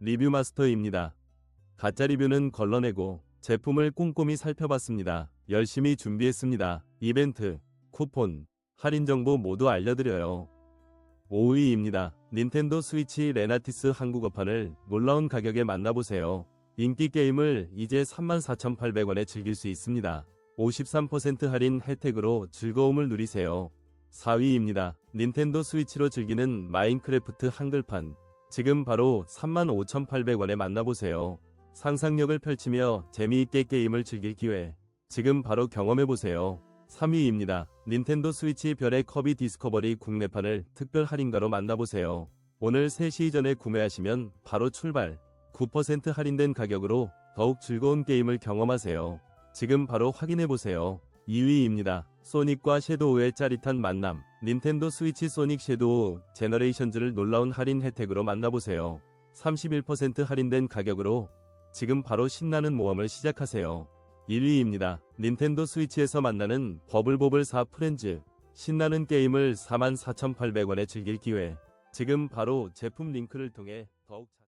리뷰 마스터입니다. 가짜 리뷰는 걸러내고 제품을 꼼꼼히 살펴봤습니다. 열심히 준비했습니다. 이벤트, 쿠폰, 할인 정보 모두 알려드려요. 5위입니다. 닌텐도 스위치 레나티스 한국어판을 놀라운 가격에 만나보세요. 인기 게임을 이제 34,800원에 즐길 수 있습니다. 53% 할인 혜택으로 즐거움을 누리세요. 4위입니다. 닌텐도 스위치로 즐기는 마인크래프트 한글판. 지금 바로 35,800원에 만나보세요. 상상력을 펼치며 재미있게 게임을 즐길 기회. 지금 바로 경험해보세요. 3위입니다. 닌텐도 스위치 별의 커비 디스커버리 국내판을 특별 할인가로 만나보세요. 오늘 3시 전에 구매하시면 바로 출발. 9% 할인된 가격으로 더욱 즐거운 게임을 경험하세요. 지금 바로 확인해보세요. 2위입니다. 소닉과 섀도우의 짜릿한 만남. 닌텐도 스위치 소닉 섀도우 제너레이션즈를 놀라운 할인 혜택으로 만나보세요. 31% 할인된 가격으로 지금 바로 신나는 모험을 시작하세요. 1위입니다. 닌텐도 스위치에서 만나는 버블보블 4 프렌즈. 신나는 게임을 44,800원에 즐길 기회. 지금 바로 제품 링크를 통해 더욱 자...